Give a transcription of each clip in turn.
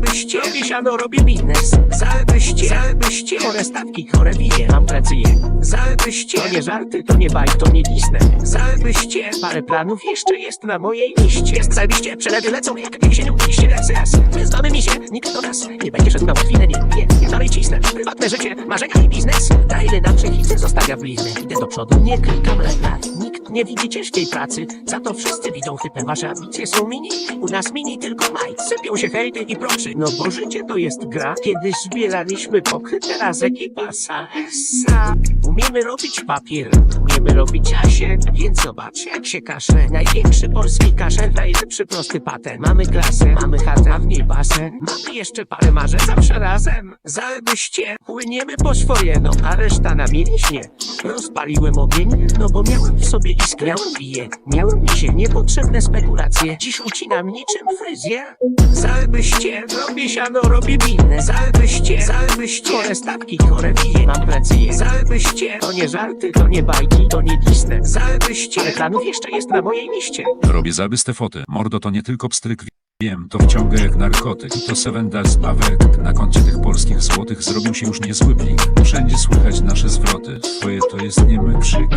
Zajebyście, robię siano, robię biznes. Zajebyście, zajebyście, chore stawki, chore wije, mam pracuję Zajebyście, to nie żarty, to nie bajk, to nie Disney Zajebyście, parę planów jeszcze jest na mojej liście. Zajebiście, przelewy lecą jak jesienią, liście raz, raz Nie znamy mi się, nikt do nas nie będzie szedł na łatwinę, nie, nie Ja dalej cisnę, prywatne życie, marzenia i biznes. Na ile na przechice zostawia bliznę Idę do przodu, nie klikam lat Nikt nie widzi ciężkiej pracy? Za to wszyscy widzą hypę, wasze ambicje są mini. U nas mini tylko maj, sypią się hejty i proczy No bo życie to jest gra. Kiedyś zbieraliśmy pokry, teraz ekipa Sasa Umiemy robić papier, umiemy robić asie Więc zobacz jak się kasze. Największy polski kaszel, najlepszy prosty patent. Mamy klasę, mamy chatę, a w niej Mamy jeszcze parę marzeń, zawsze razem. Zajebyście, płyniemy po swoje No a reszta na mięśnie. Rozpaliłem ogień, no bo miałem w sobie Miałem bije, miałem misie, niepotrzebne spekulacje Dziś ucinam niczym fryzjer Zajebyście, robię siano, robię binne Zajebyście, zajebyście Chore stawki, chore bije, mam pracuje Zajebyście, to nie żarty, to nie bajki, to nie Disney Zajebyście, ale jeszcze jest na mojej liście Robię zabyste foty. Mordo to nie tylko pstryk. Wiem, to wciąga jak narkotyk. To seven days bawek. Na koncie tych polskich złotych zrobił się już niezły plik. Wszędzie słychać nasze zwroty. Twoje to jest niemy krzyk.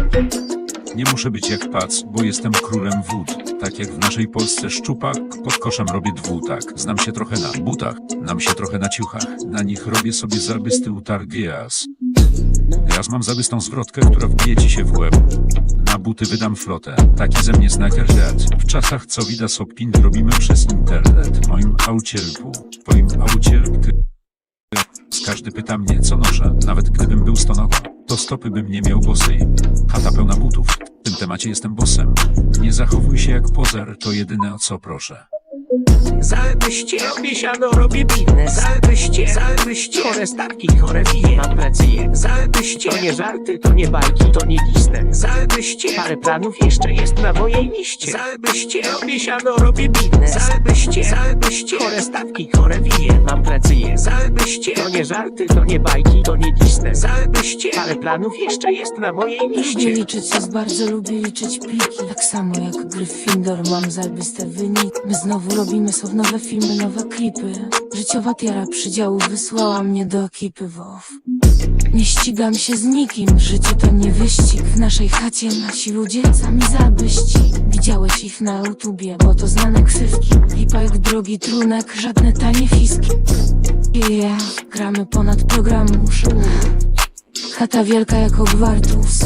Nie muszę być jak pac, bo jestem królem wód. Tak jak w naszej Polsce szczupak, pod koszem robię dwutak. Znam się trochę na butach, nam się trochę na ciuchach. Na nich robię sobie zabysty utargias. Raz mam zabystą zwrotkę, która wbije ci się w łeb. Na buty wydam flotę. Taki ze mnie snakerdat. W czasach co widać sopint robimy przez internet. Moim aucie lpu, w twoim aucie lpty. Każdy pyta mnie, co noszę. Nawet gdybym był stonowa, to stopy bym nie miał bosej. Chata pełna butów. W tym temacie jestem bossem. Nie zachowuj się jak pozer, to jedyne o co proszę. Zajebyście, robię siano, robię biznes Zajebyście, zajebyście Chore stawki, chore wije, mam pracuje Zajebyście, to nie żarty, to nie bajki, to nie Disney Zajebyście, parę planów jeszcze jest na mojej liście. Zajebyście, robię siano, robię biznes Zajebyście, zajebyście Chore stawki, chore wije, mam pracuje Zajebyście, to nie żarty, to nie bajki, to nie Disney Zajebyście, parę planów jeszcze jest na mojej Lubię liście. liczyć sos, bardzo lubię liczyć pliki. Tak samo jak Gryffindor mam zajebiste wyniki. My znowu robimy są nowe filmy, nowe klipy. Życiowa tiara przydziału wysłała mnie do ekipy WoW Nie ścigam się z nikim, życie to nie wyścig. W naszej chacie nasi ludzie sami zabyści. Widziałeś ich na YouTubie, bo to znane ksywki. Lipa jak drogi trunek, żadne tanie fiski. Yeah, gramy ponad program Chata wielka jak Hogwartus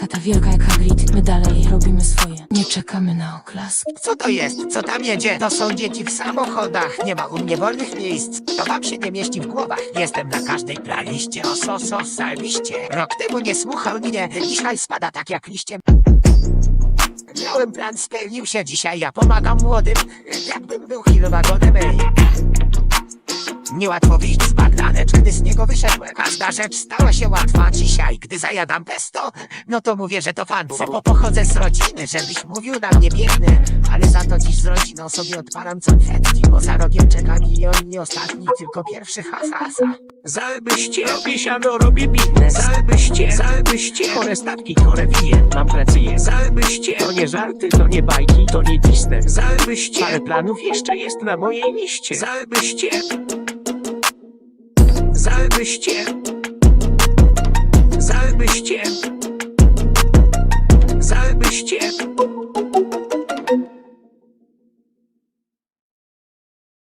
Chata wielka jak Hagrid My dalej robimy swoje Nie czekamy na oklask Co to jest? Co tam jedzie? To są dzieci w samochodach. Nie ma u mnie wolnych miejsc. To wam się nie mieści w głowach. Jestem na każdej planiście. O so, so, saliście. Rok temu nie słuchał mnie. Dzisiaj spada tak jak liście. Miałem plan, spełnił się. Dzisiaj ja pomagam młodym. Jakbym był chwilowagonem, ej. Niełatwo wyjść z bagnanecz, gdy z niego wyszedłem. Każda rzecz stała się łatwa dzisiaj. Gdy zajadam pesto, no to mówię, że to fan. Bo pochodzę z rodziny, żebyś mówił na mnie biedny. Ale za to dziś z rodziną sobie odpalam confetti, bo za rogiem czeka milion nie ostatni, tylko pierwszy hasasa. Zajebyście, robię siano, robię biznes Zajebyście, zajebyście Chore stawki, chore wije, mam pracuje Zajebyście, to nie żarty, to nie bajki, to nie Disney Zajebyście, parę planów jeszcze jest na mojej liście Zajebyście Zajebyście Zajebyście